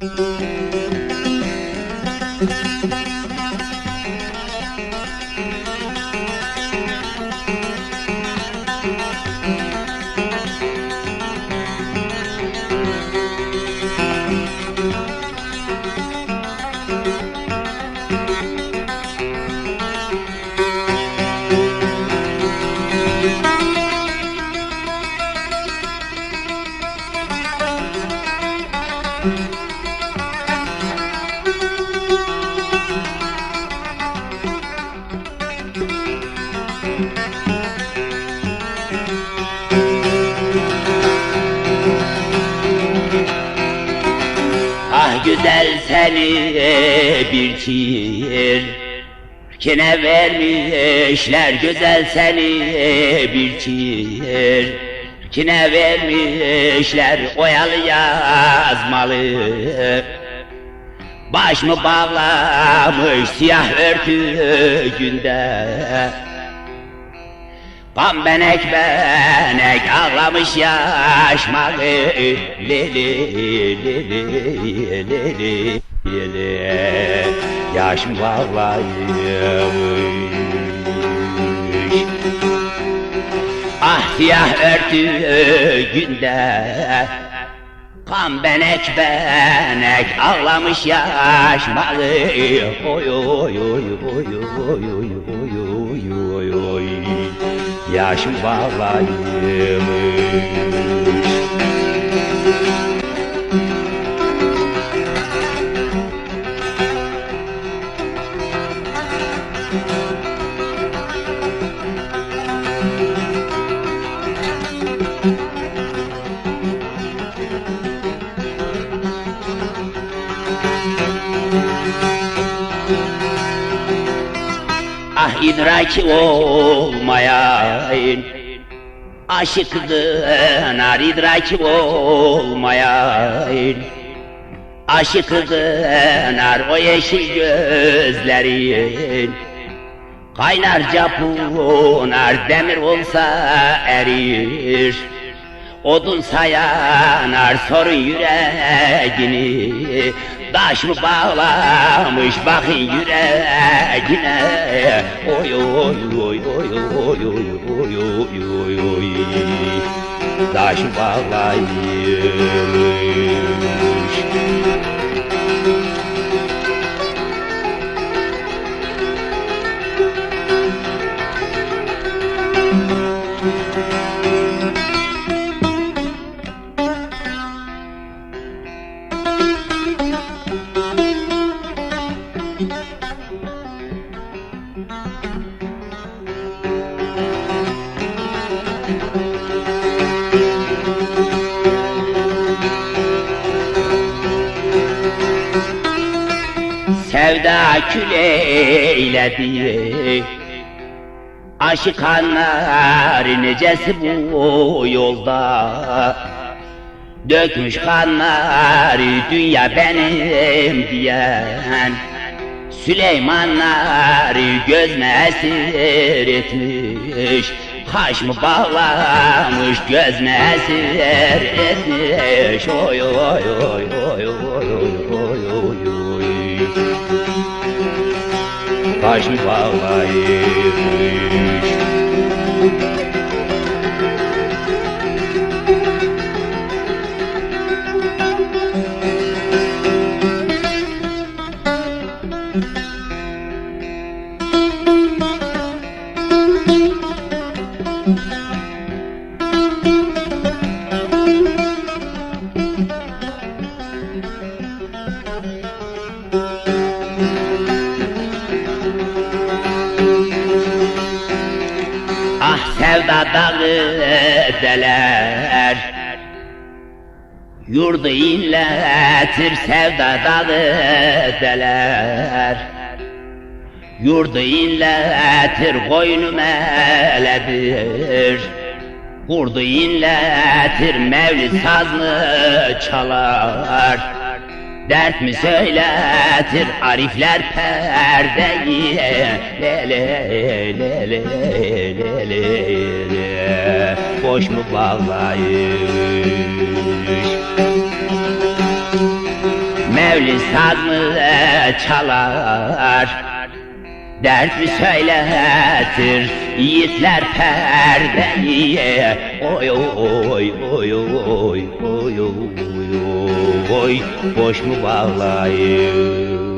Música seni bir çir Kine vermişler güzel seni bir çir Kine vermişler oyalı yazmalı. Baş mı bağlamış siyah örtücünde Pambenek benek ağlamış yaşmalı. Lili lili lili lili Yaşım bağlaymış Ah siyah örtücünde Kan benek benek ağlamış yaşmalı Oy oy oy oy oy oy oy oy oy oy Yaşım bağlaymış idraki olmayayım Aşıkıdır idraki olmayayım Aşıkıdır o yeşil gözlerin Kaynar capunar demir olsa erir Odun sayanar sorun yüreğini. Taş mı bağlamış bakın yüreğine. Oy oy oy oy oy oy oy oy oy oy. Taş mı bağlaymış Sevda küleyledi Aşıkanlar necesi bu yolda? Dökmüş kanları dünya benim diyen Süleymanları gözüne esir etmiş. Haş mı bağlamış gözüne esir etmiş. Oy oy oy oy oy nossos balaeiros. thank you sevdadan ödeler Yurdu inletir sevdadan ödeler Yurdu inletir koynu meledir Kurdu inletir mevlid sazını çalar. Dert mi söyletir? Arifler perdeyi. Lele lele lele lele Boş mu bağlayış? Mevlis saz mı çalar. Dert mi söyletir yiğitler perdeyi Oy oy oy oy oy oy oy Boş mu bağlayır